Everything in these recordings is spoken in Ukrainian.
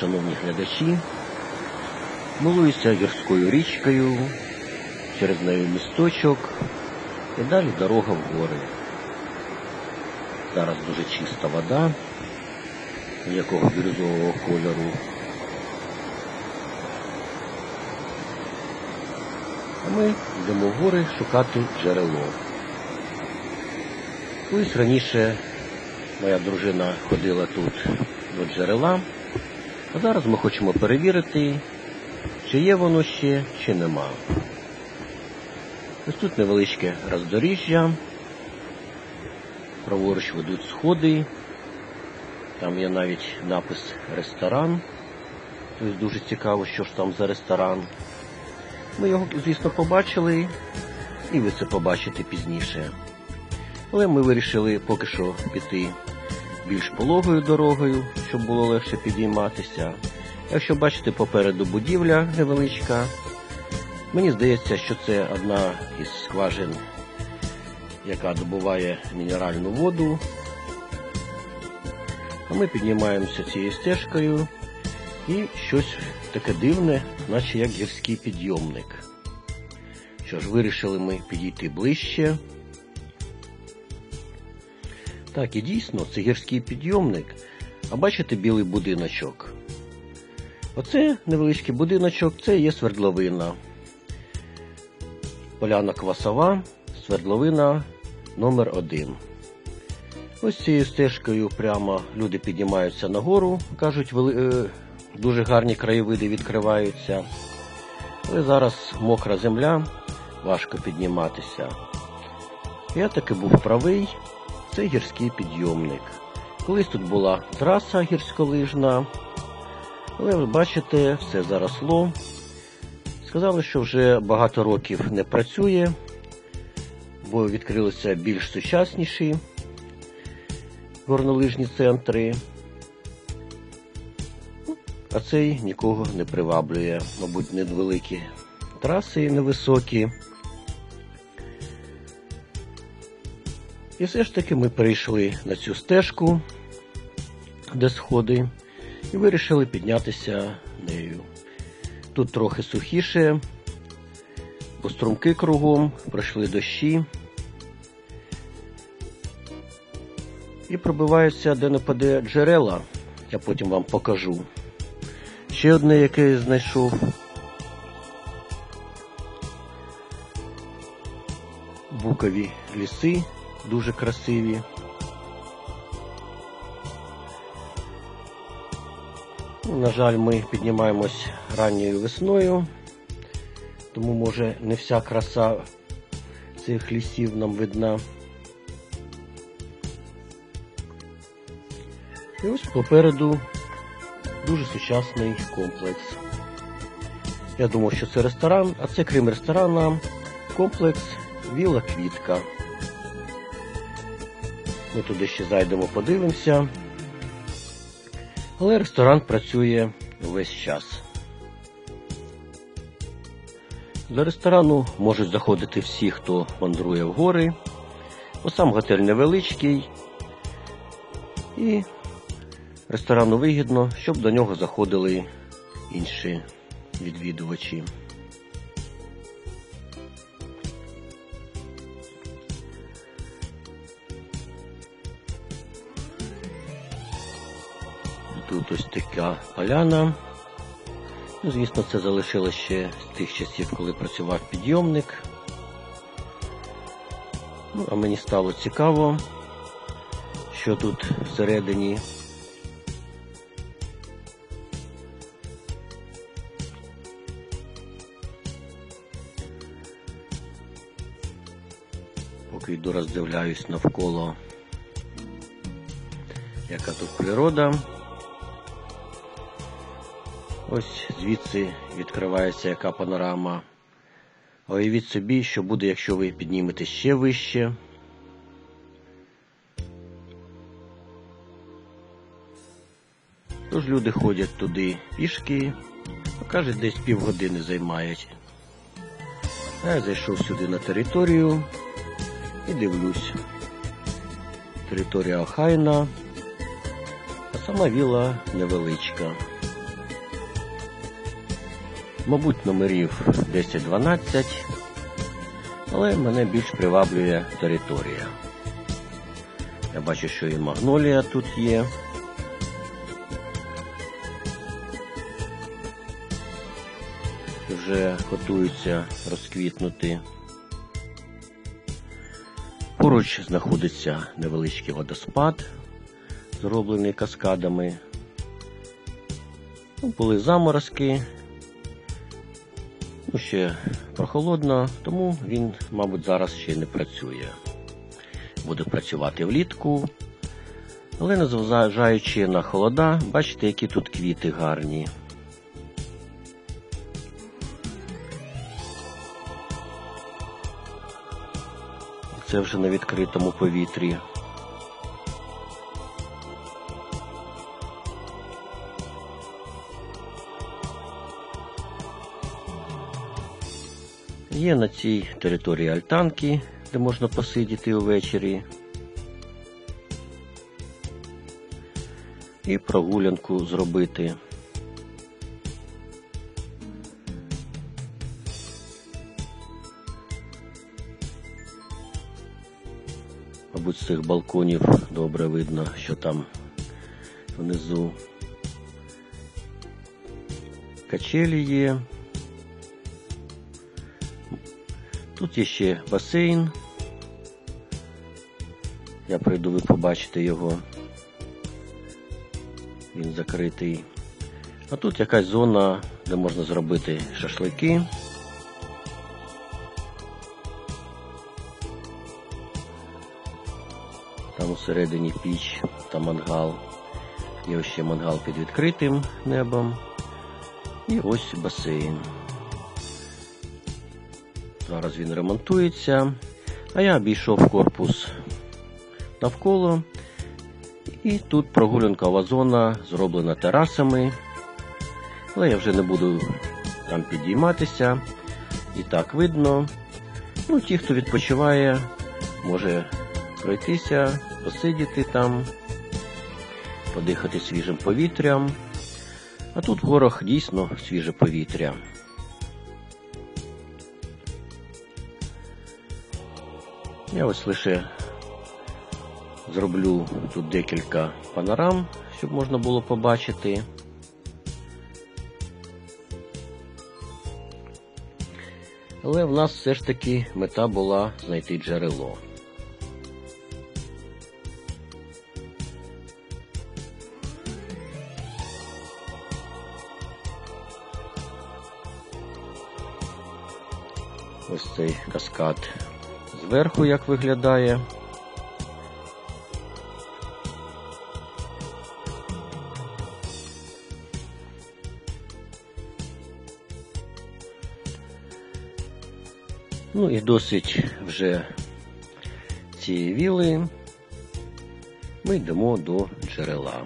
шановні глядачі. Милуюся гірською річкою, через неї місточок і далі дорога в гори. Зараз дуже чиста вода, ніякого бірюзового кольору. А ми йдемо в гори шукати джерело. Колись раніше моя дружина ходила тут до джерела, а зараз ми хочемо перевірити, чи є воно ще, чи нема. Ось тут невеличке роздоріжжя, праворуч ведуть сходи, там є навіть напис ресторан. Тобто дуже цікаво, що ж там за ресторан. Ми його, звісно, побачили, і ви це побачите пізніше. Але ми вирішили поки що піти більш пологою дорогою, щоб було легше підійматися. Якщо бачите попереду будівля невеличка, мені здається, що це одна із скважин, яка добуває мінеральну воду. А ми піднімаємося цією стежкою і щось таке дивне, наче як гірський підйомник. Що ж, вирішили ми підійти ближче. Так, і дійсно, це гірський підйомник. А бачите білий будиночок? Оце невеличкий будиночок, це є свердловина. Поляна Квасова, свердловина номер 1 Ось цією стежкою прямо люди піднімаються нагору, кажуть, е, дуже гарні краєвиди відкриваються. Але зараз мокра земля, важко підніматися. Я таки був правий, це гірський підйомник. Колись тут була траса гірськолижна, але ви бачите, все заросло. Сказали, що вже багато років не працює, бо відкрилися більш сучасніші горнолижні центри. А цей нікого не приваблює, мабуть, невеликі траси невисокі. І все ж таки ми перейшли на цю стежку, де сходи, і вирішили піднятися нею. Тут трохи сухіше, бо струмки кругом, пройшли дощі. І пробиваються де не паде джерела, я потім вам покажу. Ще одне, яке я знайшов. Букові ліси дуже красиві. На жаль, ми піднімаємось ранньою весною, тому може не вся краса цих лісів нам видна. І ось попереду дуже сучасний комплекс. Я думав, що це ресторан, а це крім ресторана, комплекс Віла Квітка. Ми туди ще зайдемо, подивимося. Але ресторан працює весь час. До ресторану можуть заходити всі, хто мандрує в гори, бо сам готель невеличкий. І ресторану вигідно, щоб до нього заходили інші відвідувачі. Ось така поляна. Ну, Звісно, це залишилось ще з тих часів, коли працював підйомник. Ну, а мені стало цікаво, що тут всередині. Поки йду роздивляюсь навколо, яка тут природа. Ось звідси відкривається яка панорама. Уявіть собі, що буде, якщо ви підніметесь ще вище. Тож люди ходять туди пішки, кажуть, десь півгодини займають. А я зайшов сюди на територію і дивлюсь. Територія охайна. А Сама віла невеличка. Мабуть, номерів 10-12, але мене більш приваблює територія. Я бачу, що і магнолія тут є. Вже готуються розквітнути. Поруч знаходиться невеличкий водоспад, зроблений каскадами. Були заморозки. Ну, ще прохолодно, тому він, мабуть, зараз ще не працює. Буде працювати влітку. Але незважаючи на холода, бачите, які тут квіти гарні. Це вже на відкритому повітрі. Є на цій території альтанки, де можна посидіти увечері. І прогулянку зробити. Мабуть, з цих балконів добре видно, що там внизу качелі є. Тут є ще басейн. Я прийду, ви побачите його. Він закритий. А тут якась зона, де можна зробити шашлики. Там усередині піч та мангал. Є ще мангал під відкритим небом. І ось басейн. Зараз він ремонтується. А я обійшов корпус навколо. І тут прогулянкова зона зроблена терасами. Але я вже не буду там підійматися. І так видно. Ну, ті, хто відпочиває, може пройтися, посидіти там, подихати свіжим повітрям. А тут в горах дійсно свіже повітря. Я ось лише зроблю тут декілька панорам, щоб можна було побачити. Але в нас все ж таки мета була знайти джерело. Ось цей каскад зверху як виглядає. Ну і досить вже цієї віли ми йдемо до джерела.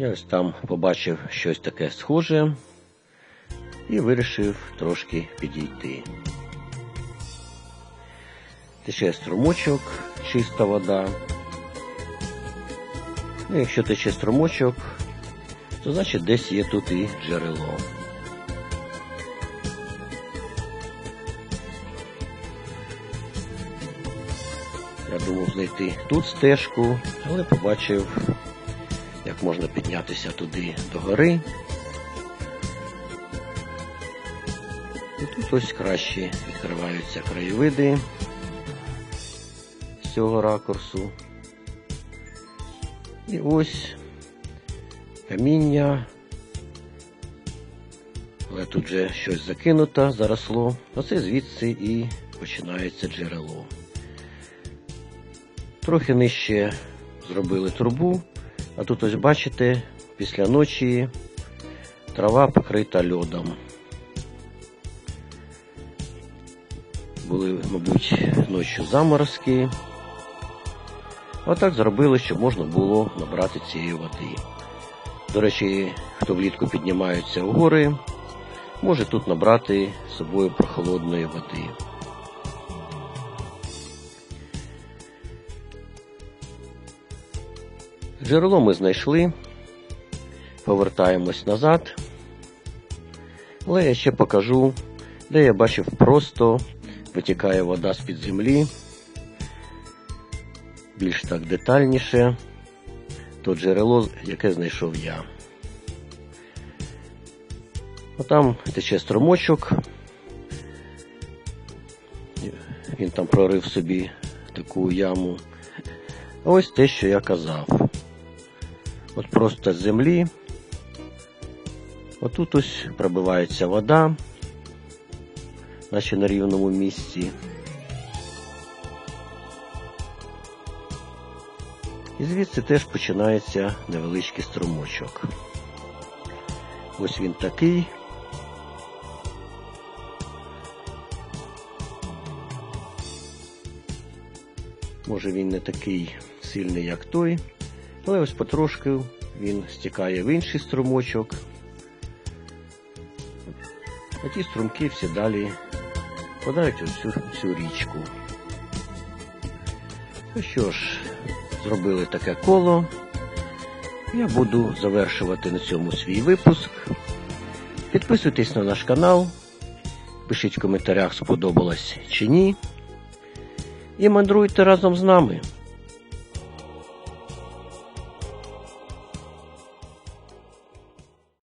Я ось там побачив щось таке схоже і вирішив трошки підійти. Тече струмочок, чиста вода. Ну, якщо тече струмочок, то значить десь є тут і джерело. Я думав знайти тут стежку, але побачив, як можна піднятися туди до гори. І тут ось краще відкриваються краєвиди з цього ракурсу. І ось каміння. Але тут же щось закинуто, заросло. Оце звідси і починається джерело. Трохи нижче зробили трубу, а тут ось бачите, після ночі трава покрита льодом. Були, мабуть, ночі заморозки. Отак зробили, щоб можна було набрати цієї води. До речі, хто влітку піднімається у гори, може тут набрати з собою прохолодної води. Джерело ми знайшли, повертаємось назад, але я ще покажу, де я бачив просто витікає вода з-під землі. Більш так детальніше, то джерело, яке знайшов я. Отам тече струмочок. Він там прорив собі таку яму. Ось те, що я казав. От просто з землі. Отут ось пробивається вода, наче на рівному місці. І звідси теж починається невеличкий струмочок. Ось він такий. Може він не такий сильний, як той, але ось потрошки він стікає в інший струмочок. А ті струмки всі далі подають у цю, цю річку. Ну що ж, зробили таке коло. Я буду завершувати на цьому свій випуск. Підписуйтесь на наш канал, пишіть в коментарях, сподобалось чи ні. І мандруйте разом з нами.